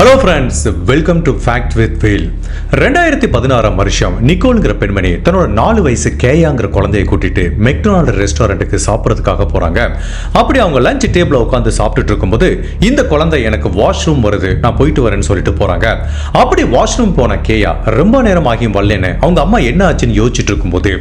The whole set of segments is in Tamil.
Hello friends welcome to fact with feel ரெண்டாயிரத்தி பதினாறாம் வருஷம் நிக்கோலுங்கிற பெண்மணி தன்னோட நாலு வயசு கேயாங்கிற குழந்தைய கூட்டிட்டு மெக்டொனால்டு ரெஸ்டாரண்ட்டுக்கு சாப்பிட்றதுக்காக போறாங்க. அப்படி அவங்க லஞ்ச் டேபிளில் உட்காந்து சாப்பிட்டுட்டு இருக்கும்போது இந்த குழந்தை எனக்கு வாஷ்ரூம் வருது நான் போயிட்டு வரேன்னு சொல்லிட்டு போறாங்க. அப்படி வாஷ்ரூம் போன கேயா ரொம்ப நேரம் ஆகியும் வரலன்னு அவங்க அம்மா என்ன ஆச்சுன்னு யோசிச்சுட்டு இருக்கும்போது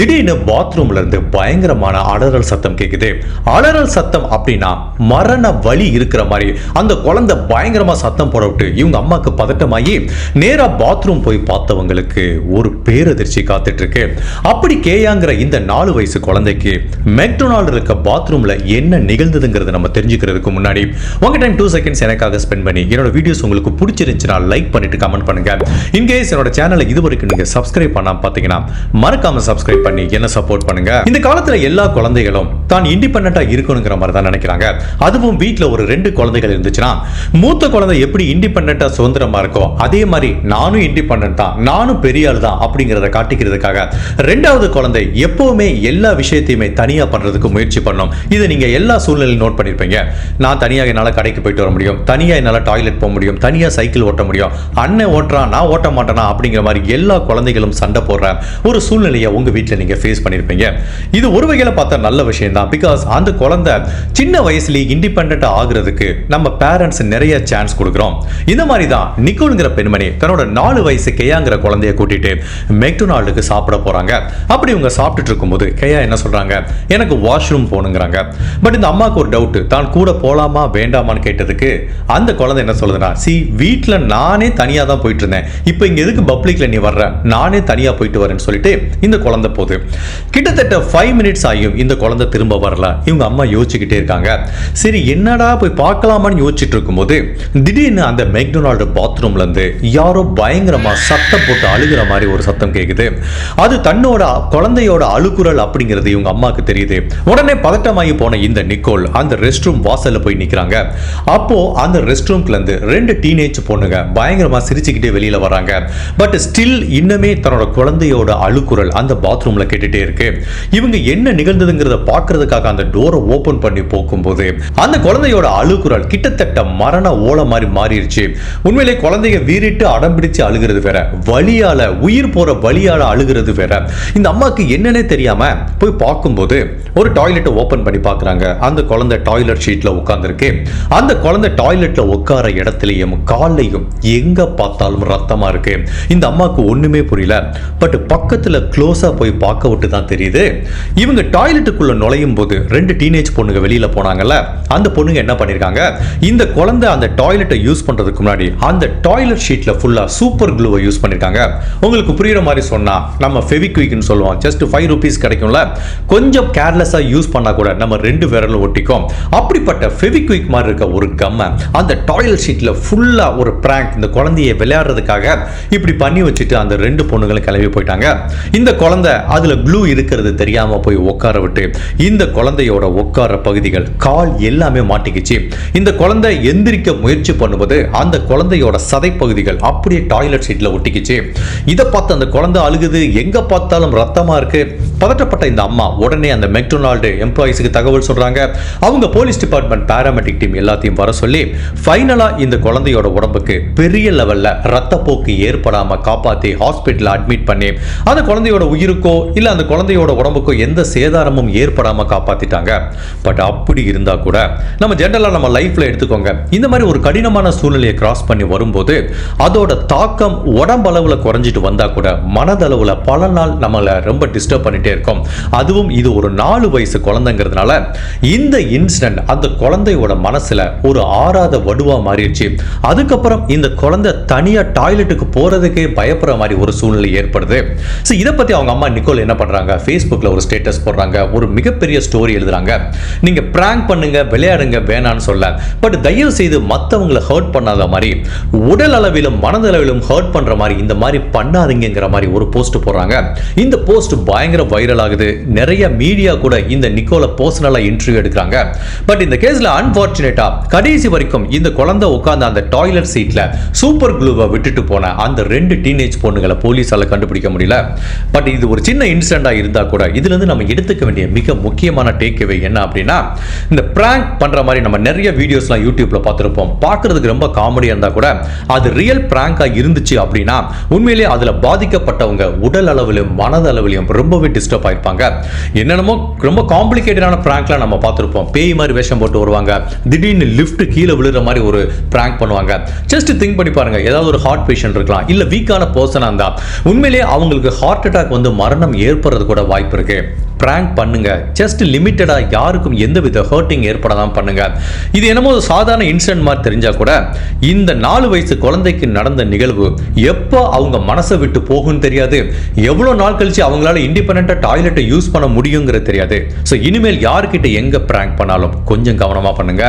திடீர்னு பாத்ரூம்ல இருந்து பயங்கரமான அலறல் சத்தம் கேட்குது அலறல் சத்தம் அப்படின்னா மரண வலி இருக்கிற மாதிரி அந்த குழந்தை பயங்கரமா சத்தம் போட விட்டு இவங்க அம்மாக்கு பதட்டமாகி நேரா பாத்ரூம் போய் பார்த்தவங்களுக்கு ஒரு பேரதிர்ச்சி காத்துட்டு இருக்கு அப்படி கேயாங்கிற இந்த நாலு வயசு குழந்தைக்கு மெக்டொனால்டு இருக்க பாத்ரூம்ல என்ன நிகழ்ந்ததுங்கிறத நம்ம தெரிஞ்சுக்கிறதுக்கு முன்னாடி உங்க டைம் டூ செகண்ட்ஸ் எனக்காக ஸ்பெண்ட் பண்ணி என்னோட வீடியோஸ் உங்களுக்கு பிடிச்சிருந்துச்சுன்னா லைக் பண்ணிட்டு கமெண்ட் பண்ணுங்க. இன்கேஸ் என்னோட சேனலை இது வரைக்கும் நீங்க சப்ஸ்கிரைப் பண்ணாம பாத்தீங்கன்னா மறக்காம சப்ஸ்கிரைப் பண்ணி என்ன சப்போர்ட் பண்ணுங்க. இந்த காலத்துல எல்லா குழந்தைகளும் தான் இண்டிபெண்டா இருக்கணுங்கிற மாதிரி தான் நினைக்கிறாங்க. அதுவும் வீட்ல ஒரு ரெண்டு குழந்தைகள் இருந்துச்சுன்னா மூத்த குழந்தை எப்படி இண்டிபெண்டா சுதந்திரமா இருக்கோ அதே மாதிரி நானும் இண்டிபெண்ட் தான் நானும் பெரிய ஆள் தான் அப்படிங்கிறத காட்டிக்கிறதுக்காக ரெண்டாவது குழந்தை எப்போவுமே எல்லா விஷயத்தையுமே தனியா பண்றதுக்கு முயற்சி பண்ணும். இதை நீங்க எல்லா சூழ்நிலையும் நோட் பண்ணிருப்பீங்க. நான் தனியாக என்னால கடைக்கு போயிட்டு வர முடியும். தனியா என்னால டாய்லெட் போக முடியும். தனியா சைக்கிள் ஓட்ட முடியும். அண்ணன் ஓட்டுறான் நான் ஓட்ட மாட்டேனா அப்படிங்கிற மாதிரி எல்லா குழந்தைகளும் சண்டை போடுற ஒரு சூழ்நிலையை உங்க வீட்டில் நீங்க ஃபேஸ் பண்ணிருப்பீங்க. இது ஒரு வகையில பார்த்தா நல்ல விஷயம் தான் பிகாஸ் அந்த குழந்தை சின்ன வயசுலயே இண்டிபெண்டா ஆகுறதுக்கு நம்ம பேரண்ட்ஸ் நிறைய சான்ஸ் கொடுக்குறோம். இந்த மாதிரி தான் நிக்கோனுங்கிற பெண்மணி தன்னோட நாலு வயசு கேயாங்கிற குழந்தைய கூட்டிட்டு மெக்டொனால்டுக்கு சாப்பிட போறாங்க. அப்படி இவங்க சாப்பிட்டுட்டு இருக்கும்போது கேயா என்ன சொல்றாங்க? எனக்கு வாஷ்ரூம் போகணுங்கிறாங்க. பட் இந்த அம்மாவுக்கு ஒரு டவுட் தான் கூட போலாமா வேண்டாமான்னு கேட்டதுக்கு அந்த குழந்தை என்ன சொல்லுதுன்னா சி வீட்டில் நானே தனியாக தான் போயிட்டு இருந்தேன் இப்போ இங்கே எதுக்கு பப்ளிக்ல நீ வர்ற? நானே தனியாக போயிட்டு வரேன்னு சொல்லிட்டு இந்த குழந்தை போகுது. கிட்டத்தட்ட ஃபைவ் மினிட்ஸ் ஆகியும் இந்த குழந்தை திரும்ப திரும்ப வரல. இவங்க அம்மா யோசிச்சுக்கிட்டே இருக்காங்க. சரி என்னடா போய் பார்க்கலாமான்னு யோசிச்சுட்டு இருக்கும்போது திடீர்னு அந்த மெக்டொனால்டு பாத்ரூம்லேருந்து யாரோ பயங்கரமாக சத்தம் போட்டு அழுகிற மாதிரி ஒரு சத்தம் கேட்குது அது தன்னோட குழந்தையோட அழுகுரல் அப்படிங்கிறது இவங்க அம்மாவுக்கு தெரியுது. உடனே பதட்டமாகி போன இந்த நிக்கோல் அந்த ரெஸ்ட் ரூம் வாசலில் போய் நிற்கிறாங்க அப்போ அந்த ரெஸ்ட் ரூம்ல ரெண்டு டீனேஜ் பொண்ணுங்க பயங்கரமாக சிரிச்சுக்கிட்டே வெளியில் வராங்க. பட் ஸ்டில் இன்னுமே தன்னோட குழந்தையோட அழுகுரல் அந்த பாத்ரூமில் கேட்டுகிட்டே இருக்கு. இவங்க என்ன நிகழ்ந்ததுங்கிறத பார்க்கறதுக்காக அந்த டோரை ஓபன் பண்ணி போக்கும்போது அந்த குழந்தையோட அழுகுரல் கிட்டத்தட்ட மரண ஓல மாதிரி மாறிடுச்சு உண்மையிலே குழந்தைய வீறிட்டு அடம் பிடிச்சு அழுகிறது வேற. வழியால உயிர் போற வழியால அழுகிறது வேற. இந்த அம்மாக்கு என்னன்னே தெரியாம போய் பார்க்கும்போது ஒரு டாய்லெட்டை ஓபன் பண்ணி பார்க்கறாங்க. அந்த குழந்தை டாய்லெட் ஷீட்ல உட்கார்ந்துருக்கு. அந்த குழந்தை டாய்லெட்ல உட்கார இடத்துலயும் காலையும் எங்க பார்த்தாலும் ரத்தமா இருக்கு. இந்த அம்மாக்கு ஒண்ணுமே புரியல. பட் பக்கத்துல க்ளோஸா போய் பார்க்க விட்டு தான் தெரியுது. இவங்க டாய்லெட்டுக்குள்ள நுழைய நுழையும் போது ரெண்டு டீனேஜ் பொண்ணுங்க வெளியில போனாங்கல்ல அந்த பொண்ணுங்க என்ன பண்ணிருக்காங்க? இந்த குழந்தை அந்த டாய்லெட்டை யூஸ் பண்றதுக்கு முன்னாடி அந்த டாய்லெட் ஷீட்ல ஃபுல்லா சூப்பர் க்ளூவை யூஸ் பண்ணிருக்காங்க. உங்களுக்கு புரியுற மாதிரி சொன்னா நம்ம ஃபெவிக்விக்னு சொல்லுவோம். ஜஸ்ட் ஃபைவ் ருபீஸ் கிடைக்கும்ல. கொஞ்சம் கேர்லெஸ்ஸா யூஸ் பண்ணா கூட நம்ம ரெண்டு விரலும் ஒட்டிக்கும். அப்படிப்பட்ட ஃபெவிக்விக் மாதிரி இருக்க ஒரு கம்மை அந்த டாய்லெட் ஷீட்ல ஃபுல்லா ஒரு பிராங்க் இந்த குழந்தையை விளையாடுறதுக்காக இப்படி பண்ணி வச்சுட்டு அந்த ரெண்டு பொண்ணுங்களும் கிளம்பி போயிட்டாங்க. இந்த குழந்தை அதுல க்ளூ இருக்கிறது தெரியாம போய் உட்கார விட்டு இந்த குழந்தையோட உட்கார பகுதிகள் கால் எல்லாமே மாட்டிக்கிச்சு. இந்த குழந்தை எந்திரிக்க முயற்சி பண்ணும்போது அந்த குழந்தையோட சதை பகுதிகள் அப்படியே டாய்லெட் சீட்ல ஒட்டிக்கிச்சு. இதை பார்த்து அந்த குழந்தை அழுகுது. எங்க பார்த்தாலும் ரத்தமா இருக்கு. பதட்டப்பட்ட இந்த அம்மா உடனே அந்த மெக்டொனால்டு எம்ப்ளாயிஸுக்கு தகவல் சொல்கிறாங்க அவங்க போலீஸ் டிபார்ட்மெண்ட் பேராமெடிக் டீம் எல்லாத்தையும் வர சொல்லி ஃபைனலாக இந்த குழந்தையோட உடம்புக்கு பெரிய லெவலில் ரத்தப்போக்கு ஏற்படாமல் காப்பாற்றி ஹாஸ்பிட்டலில் அட்மிட் பண்ணி அந்த குழந்தையோட உயிருக்கோ இல்லை அந்த குழந்தையோட உடம்புக்கோ எந்த சேதாரமும் ஏற்படாமல் காப்பாற்றிட்டாங்க பட் அப்படி இருந்தால் கூட நம்ம ஜென்ரலாக நம்ம லைஃப்பில் எடுத்துக்கோங்க. இந்த மாதிரி ஒரு கடினமான சூழ்நிலையை கிராஸ் பண்ணி வரும்போது அதோட தாக்கம் உடம்பளவில் குறைஞ்சிட்டு வந்தால் கூட மனதளவில் பல நாள் நம்மளை ரொம்ப டிஸ்டர்ப் பண்ணிட்டு இருக்கும் அதுவும் இது ஒரு நாலு வயசு குழந்தைங்கிறதுனால இந்த இன்சிடென்ட் அந்த குழந்தையோட மனசுல ஒரு ஆறாத வடுவா மாறிடுச்சு. அதுக்கப்புறம் இந்த குழந்தை தனியா டாய்லெட்டுக்கு போறதுக்கே பயப்படுற மாதிரி ஒரு சூழ்நிலை ஏற்படுது. ஸோ இதை பத்தி அவங்க அம்மா நிக்கோல் என்ன பண்றாங்க? ஃபேஸ்புக்ல ஒரு ஸ்டேட்டஸ் போடுறாங்க. ஒரு மிகப்பெரிய ஸ்டோரி எழுதுறாங்க. நீங்க பிராங்க் பண்ணுங்க விளையாடுங்க வேணான்னு சொல்ல. பட் தயவு செய்து மற்றவங்களை ஹர்ட் பண்ணாத மாதிரி உடல் அளவிலும் மனதளவிலும் ஹர்ட் பண்ற மாதிரி இந்த மாதிரி பண்ணாதீங்கிற மாதிரி ஒரு போஸ்ட் போடுறாங்க. இந்த போஸ்ட் பயங்கர வைரல் ஆகுது நிறைய மீடியா கூட இந்த நிக்கோல பர்சனலா இன்டர்வியூ எடுக்கிறாங்க. பட் இந்த கேஸ்ல அன்பார்ச்சுனேட்டா கடைசி வரைக்கும் இந்த குழந்தை உட்கார்ந்த அந்த டாய்லெட் சீட்ல சூப்பர் க்ளூவை விட்டுட்டு போன அந்த ரெண்டு டீனேஜ் பொண்ணுகளை போலீஸால கண்டுபிடிக்க முடியல. பட் இது ஒரு சின்ன இன்சிடென்டா இருந்தா கூட இதுல இருந்து நம்ம எடுத்துக்க வேண்டிய மிக முக்கியமான டேக் என்ன அப்படின்னா இந்த பிராங்க் பண்ற மாதிரி நம்ம நிறைய வீடியோஸ்லாம் யூடியூப்ல பார்த்துருப்போம். பார்க்கறதுக்கு ரொம்ப ரொம்ப காமெடியா இருந்தா கூட அது ரியல் பிராங்கா இருந்துச்சு அப்படின்னா உண்மையிலேயே அதுல பாதிக்கப்பட்டவங்க உடல் அளவிலும் மனதளவிலும் ரொம்பவே டிஸ்டர்ப் ஆயிருப்பாங்க. என்னென்னமோ ரொம்ப காம்ப்ளிகேட்டடான பிராங்க்லாம் நம்ம பார்த்துருப்போம். பேய் மாதிரி வேஷம் போட்டு வருவாங்க. திடீர்னு லிஃப்ட் கீழே விழுற மாதிரி ஒரு பிராங்க் பண்ணுவாங்க. ஜஸ்ட் திங்க் பண்ணி பாருங்க. ஏதாவது ஒரு ஹார்ட் பேஷண்ட் இருக்கலாம். இல்ல வீக்கான பர்சனா இருந்தா உண்மையிலேயே அவங்களுக்கு ஹார்ட் அட்டாக் வந்து மரணம் ஏற்படுறது கூட வாய்ப்பு இருக்கு. ப்ராங்க் பண்ணுங்க. ஜஸ்ட் லிமிட்டடாக யாருக்கும் எந்தவித ஹர்ட்டிங் ஏற்படாதான் பண்ணுங்க. இது என்னமோ சாதாரண இன்சிடென்ட் மாதிரி தெரிஞ்சா கூட இந்த நாலு வயசு குழந்தைக்கு நடந்த நிகழ்வு எப்போ அவங்க மனசை விட்டு போகும்னு தெரியாது? எவ்வளோ நாள் கழிச்சு அவங்களால இண்டிபெண்ட்டாக டாய்லெட்டை யூஸ் பண்ண முடியுங்கிறது தெரியாது. ஸோ இனிமேல் யார்கிட்ட எங்கே ப்ராங்க் பண்ணாலும் கொஞ்சம் கவனமாக பண்ணுங்க.